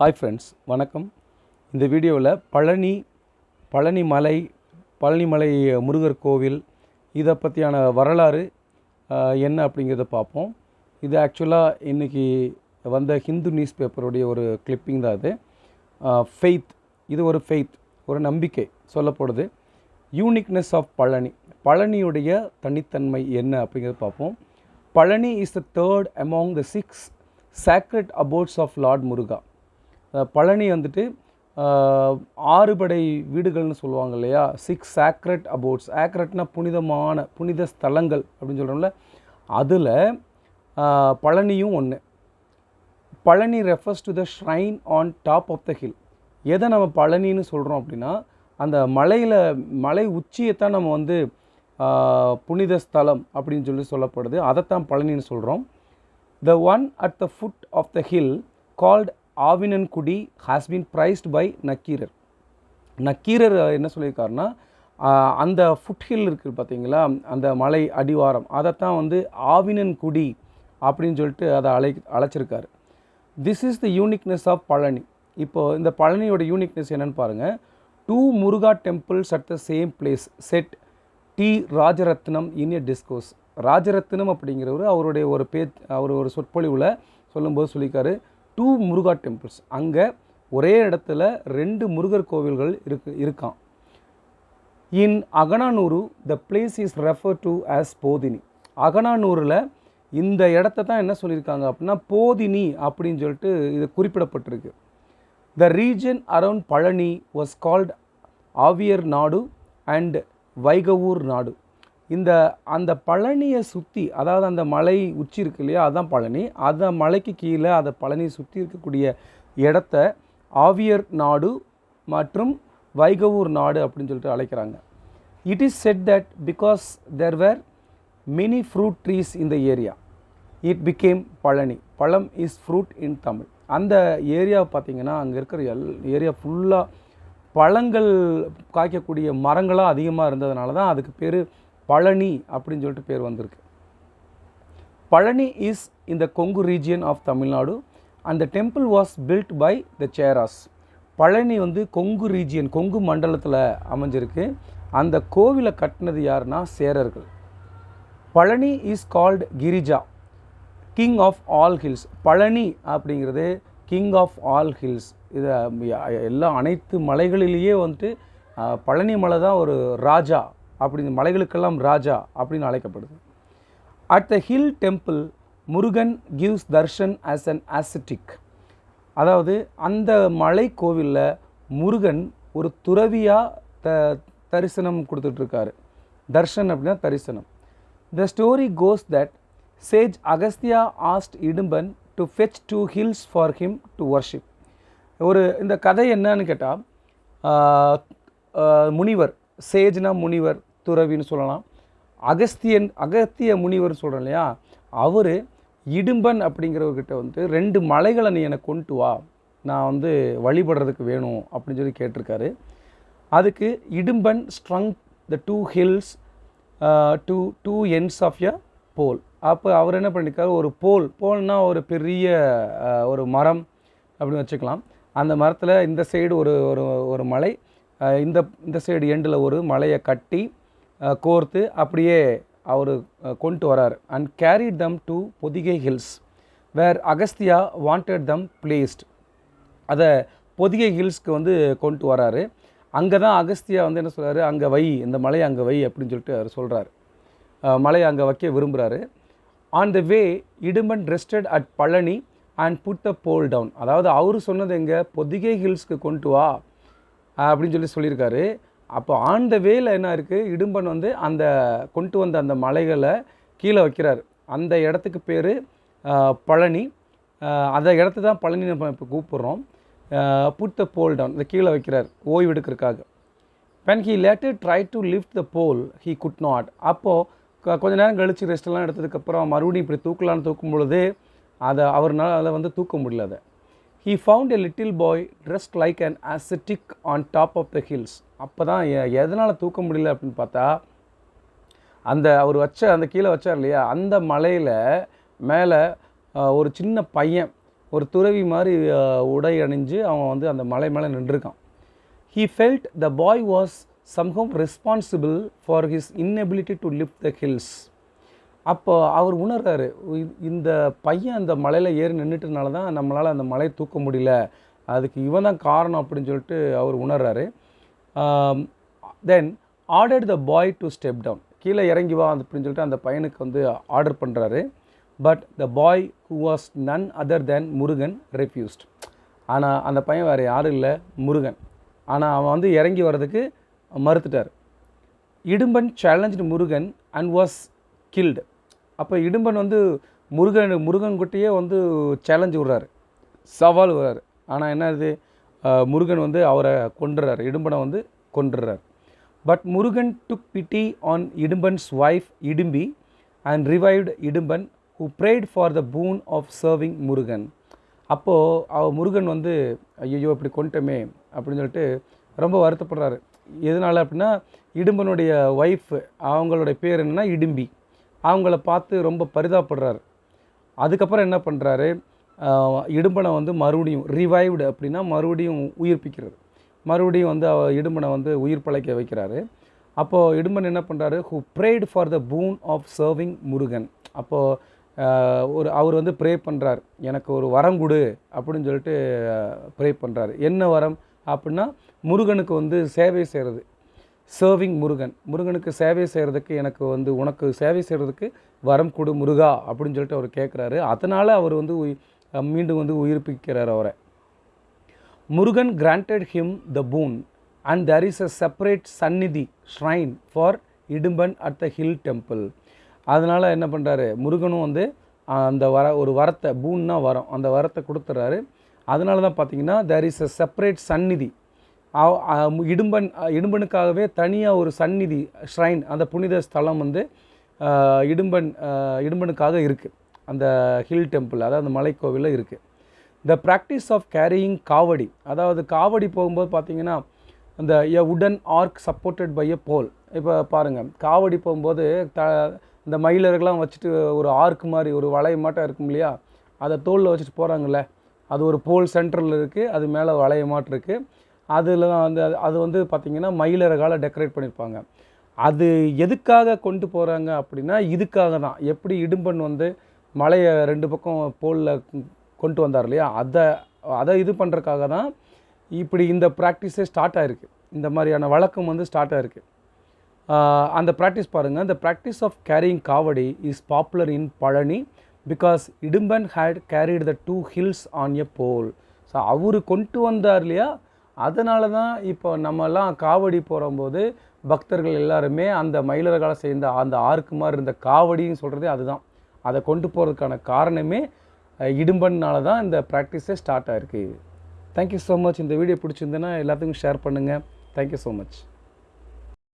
Hi friends வணக்கம். இந்த வீடியோவில் பழனி பழனி மலை பழனிமலை முருகர் கோவில் இதை பற்றியான வரலாறு என்ன அப்படிங்கிறத பார்ப்போம் இது ஆக்சுவலாக இன்றைக்கி வந்த ஹிந்து நியூஸ் பேப்பருடைய ஒரு கிளிப்பிங் தான் அது ஃபெய்த் இது ஒரு ஃபெய்த் ஒரு நம்பிக்கை சொல்லப்படுது. Uniqueness of Palani. பழனியுடைய தனித்தன்மை என்ன அப்படிங்கிறத பார்ப்போம் Palani is the third among the six sacred abodes of lord Muruga Palani வந்துட்டு ஆறுபடை வீடுகள்னு சொல்லுவாங்க இல்லையா? சிக்ஸ் ஆக்ரட் அபோட்ஸ் ஆக்ரட்னா புனிதமான புனித ஸ்தலங்கள் அப்படின்னு சொல்கிறோம்ல அதில் பழனியும் ஒன்று Palani refers to the shrine on top of the hill எதை நம்ம பழனின்னு சொல்கிறோம் அப்படின்னா அந்த மலையில் மலை உச்சியைத்தான் நம்ம வந்து புனித ஸ்தலம் அப்படின்னு சொல்லி சொல்லப்படுது. அதைத்தான் பழனின்னு சொல்கிறோம் the one at the foot of the hill called Avinankudi has been praised by Nakkeerar. Nakkeerar என்ன சொல்லியிருக்காருன்னா அந்த ஃபுட் ஹில் இருக்குது பார்த்தீங்களா அந்த மலை அடிவாரம் அதைத்தான் வந்து ஆவினன்குடி அப்படின்னு சொல்லிட்டு அதை அழை அழைச்சிருக்காரு. This is the uniqueness of Palani. இப்போது இந்த பழனியோட யூனிக்னஸ் என்னென்னு பாருங்கள் two Muruga temples at the same place said T Rajaratnam in a discourse Rajaratnam அப்படிங்கிறவர் அவருடைய ஒரு பே அவர் ஒரு சொற்பொழிவில் சொல்லும்போது சொல்லியிருக்காரு. டூ முருகா டெம்பிள்ஸ் அங்கே ஒரே இடத்துல ரெண்டு முருகர் கோவில்கள் இருக்கு இருக்கான் in Akananuru the place is refer to as Pothini அகனானூரில் இந்த இடத்த தான் என்ன சொல்லியிருக்காங்க அப்படின்னா போதினி அப்படின்னு சொல்லிட்டு இது குறிப்பிடப்பட்டிருக்கு. The region around Palani was called Aviyar Nadu and Vaikavur நாடு இந்த அந்த பழனியை சுற்றி அதாவது அந்த மலை உச்சி இருக்கு இல்லையா அதுதான் பழனி. அந்த மலைக்கு கீழே அந்த பழனியை சுற்றி இருக்கக்கூடிய இடத்த ஆவியர் நாடு மற்றும் வைகவூர் நாடு அப்படின்னு சொல்லிட்டு அழைக்கிறாங்க. It is said that because there were many fruit trees இந்த area it became Palani. Pazham is fruit இன் தமிழ் அந்த ஏரியா பார்த்திங்கன்னா அங்கே இருக்கிற எல் ஏரியா ஃபுல்லாக பழங்கள் காய்க்கக்கூடிய மரங்களாக அதிகமாக இருந்ததுனால தான் அதுக்கு பேர் பழனி அப்படின்னு சொல்லிட்டு பேர் வந்திருக்கு. பழனி இஸ் இந்த கொங்கு ரீஜியன் ஆஃப் தமிழ்நாடு அந்த temple was built by the Cheras Palani வந்து கொங்கு ரீஜியன் கொங்கு மண்டலத்தில் அமைஞ்சிருக்கு. அந்த கோவிலை கட்டினது யாருன்னா சேரர்கள். Palani is called Girija king of all hills Palani அப்படிங்கிறது கிங் ஆஃப் ஆல் ஹில்ஸ் இது எல்லா அனைத்து மலைகளிலேயே வந்துட்டு பழனி மலை தான் ஒரு ராஜா அப்படி மலைகளுக்கெல்லாம் ராஜா அப்படின்னு அழைக்கப்படுது. At the hill temple Murugan gives darshan as an ascetic அதாவது அந்த மலை கோவிலில் முருகன் ஒரு துறவியாக த தரிசனம் கொடுத்துட்ருக்காரு. தர்ஷன் அப்படின்னா தரிசனம். The story goes that sage Agastya asked Idumban to fetch two hills for him to worship ஒரு இந்த கதை என்னன்னு கேட்டால் முனிவர் சேஜ்னா முனிவர் துறவின்னு சொல்லலாம். அகஸ்தியன் அகத்திய முனிவர்னு சொல்கிறோம் இல்லையா? அவர் இடும்பன் அப்படிங்கிறவர்கிட்ட வந்து ரெண்டு மலைகளை நீ எனக்கு கொண்டு வா. நான் வந்து வழிபடுறதுக்கு வேணும். அப்படின்னு சொல்லி கேட்டிருக்காரு. அதுக்கு Idumban strung the two hills to two ends of a pole அப்போ அவர் என்ன பண்ணியிருக்காரு ஒரு போல் போல்னால் ஒரு பெரிய uh, ஒரு மரம் அப்படின்னு வச்சுக்கலாம். அந்த மரத்தில் இந்த சைடு ஒரு ஒரு ஒரு மலை இந்த இந்த சைடு எண்டில் ஒரு மலையை கட்டி கோர்த்து அப்படியே அவர் கொண்டு வரார். And carried them to Pothigai hills where Agastya wanted them placed அதை பொதிகை ஹில்ஸ்க்கு வந்து கொண்டு வராரு. அங்கே தான் அகஸ்தியா வந்து என்ன சொல்கிறாரு அங்கே வை இந்த மலையை அங்கே வை அப்படின்னு சொல்லிட்டு அவர் சொல்கிறார் மலையை அங்கே வைக்க விரும்புகிறாரு on the way Idumban rested at Palani and put the pole down அதாவது அவர் சொன்னது எங்கே? பொதிகை ஹில்ஸ்க்கு கொண்டு வா. அப்படின்னு சொல்லி சொல்லியிருக்காரு. அப்போ ஆன் த வேல என்ன இருக்குது இடும்பன் வந்து அந்த கொண்டு வந்த அந்த மலைகளை கீழே வைக்கிறார். அந்த இடத்துக்கு பேர் பழனி. அந்த இடத்த தான் பழனி நம்ம இப்போ கூப்பிட்றோம். புட் த போல் டவுன் இந்த கீழே வைக்கிறார் ஓய்வு எடுக்கிறதுக்காக. When he later try to lift the pole he could not அப்போது கொஞ்ச நேரம் கழித்து ரெஸ்ட்லாம் எடுத்ததுக்கப்புறம் மறுபடியும் இப்படி தூக்கலான்னு தூக்கும் பொழுது அதை அவர்னால அதை வந்து தூக்க முடியல அதை. He found a little boy dressed like an ascetic on top of the hills அப்போ தான் எதனால் தூக்க முடியல அப்படின்னு பார்த்தா அந்த அவர் வச்ச அந்த கீழே வச்சார் இல்லையா அந்த மலையில் மேலே ஒரு சின்ன பையன் ஒரு துறவி மாதிரி உடை அணிஞ்சு அவன் வந்து அந்த மலை மேலே நின்றுருக்கான் he felt the boy was somehow responsible for his inability to lift the hills அப்போ அவர் உணர்றாரு இந்த பையன் அந்த மலையில் ஏறி நின்றுட்டனால தான் நம்மளால் அந்த மலையை தூக்க முடியல. அதுக்கு இவன் தான் காரணம் அப்படின்னு சொல்லிட்டு அவர் உணர்றாரு. Then order the boy to step down கீழே இறங்கி வா அப்படின்னு சொல்லிட்டு அந்த பையனுக்கு வந்து ஆர்டர் பண்ணுறாரு but the boy who was none other than Murugan refused ஆனால் அந்த பையன் வேறு யாரும் இல்லை முருகன். ஆனால் அவன் வந்து இறங்கி வர்றதுக்கு மறுத்துட்டார். Idumban challenge Murugan and was killed அப்போ இடும்பன் வந்து முருகன் முருகன்கிட்டயே வந்து சேலஞ்சு விடுறாரு. சவால் விடுறாரு. ஆனால் என்ன இது? முருகன் வந்து அவரை கொன்றுறாரு. இடும்பனை வந்து கொன்றுறாரு. But Murugan took pity on Idumban's wife Idumbi and revived Idumban who prayed for the boon of serving Murugan. அப்போது அவ முருகன் வந்து ஐயோ இப்படி கொண்டுட்டோமே அப்படின்னு சொல்லிட்டு ரொம்ப வருத்தப்படுறாரு. எதனால அப்படின்னா இடும்பனுடைய ஒய்ஃப் அவங்களுடைய பேர் என்னன்னா இடும்பி. அவங்கள பார்த்து ரொம்ப பரிதாபப்படுறாரு. அதுக்கப்புறம் என்ன பண்ணுறாரு இடும்பனை வந்து மறுபடியும் ரிவைவ்டு அப்படின்னா மறுபடியும் உயிர்ப்பிக்கிறது. மறுபடியும் வந்து அவ இடும்பனை வந்து உயிர் பழைக்க வைக்கிறாரு. அப்போது இடும்பன் என்ன பண்ணுறாரு who prayed for the boon of serving Murugan. அப்போது ஒரு அவர் வந்து ப்ரே பண்ணுறார் எனக்கு ஒரு வரம் கொடு அப்படின்னு சொல்லிட்டு ப்ரே பண்ணுறாரு என்ன வரம்? அப்படின்னா முருகனுக்கு வந்து சேவை செய்கிறது சர்விங் முருகன். முருகனுக்கு சேவை செய்கிறதுக்கு எனக்கு வந்து உனக்கு சேவை செய்கிறதுக்கு வரம் கொடு முருகா அப்படின்னு சொல்லிட்டு அவர் கேட்குறாரு அதனால் அவர் வந்து உயி- மீண்டும் வந்து உயிர்ப்பிக்கிறார் அவரை. Murugan granted him the boon and there is a separate sannidhi shrine for Idumban at the hill temple அதனால் என்ன பண்ணுறாரு முருகனும் வந்து அந்த வர ஒரு வரத்தை பூன்னா வரம் அந்த வரத்தை கொடுத்துட்றாரு அதனால தான் பார்த்தீங்கன்னா தேர் இஸ் அ செப்பரேட் சந்நிதி இடும்பன் இடும்பனுக்காகவே தனியாக ஒரு சந்நிதி ஷ்ரைன் அந்த புனித ஸ்தலம் வந்து இடும்பன் இடும்பனுக்காக இருக்குது அந்த ஹில் டெம்பிள் அதாவது அந்த மலைக்கோவிலில் இருக்குது the practice of carrying kavadi அதாவது காவடி போகும்போது பார்த்தீங்கன்னா அந்த a wooden arch supported by a pole இப்போ பாருங்கள் காவடி போகும்போது த இந்த மயிலர்கள்லாம் வச்சுட்டு ஒரு ஆர்க் மாதிரி ஒரு வளை மாட்டம் இருக்கும் இல்லையா? அதை தோளில் வச்சுட்டு போகிறாங்கல்ல அது ஒரு போல் சென்டரில் இருக்குது அது மேலே வளைய இருக்குது அதில் தான் வந்து அது- வந்து பார்த்திங்கன்னா மயிலறகால டெக்கரேட் பண்ணியிருப்பாங்க அது எதுக்காக கொண்டு போகிறாங்க அப்படின்னா இதுக்காக தான் எப்படி இடும்பன் வந்து மலையை ரெண்டு பக்கம் போலில் கொண்டு வந்தார் இல்லையா? அதை அதை இது பண்ணுறதுக்காக தான் இப்படி இந்த ப்ராக்டிஸே ஸ்டார்ட் ஆகிருக்கு இந்த மாதிரியான வழக்கம் வந்து ஸ்டார்ட் ஆகிருக்கு அந்த ப்ராக்டிஸ் பாருங்கள் அந்த practice of carrying kavadi is popular in Palani because Idumban had carried the two hills on a pole so அவர் கொண்டு வந்தார் இல்லையா? அதனால தான் இப்போ நம்மலாம் காவடி போகும்போது பக்தர்கள் எல்லாருமே அந்த மயிலர்கால சேர்ந்த அந்த ஆர்க்கு மாதிரி இருந்த காவடின்னு சொல்கிறதே அதுதான். அதை கொண்டு போகிறதுக்கான காரணமே இடும்பன்னால தான் இந்த ப்ராக்டிஸே ஸ்டார்ட் ஆகிருக்கு தேங்க்யூ ஸோ மச் இந்த வீடியோ பிடிச்சிருந்தேன்னா எல்லாத்துக்கும் ஷேர் பண்ணுங்கள் தேங்க்யூ ஸோ மச்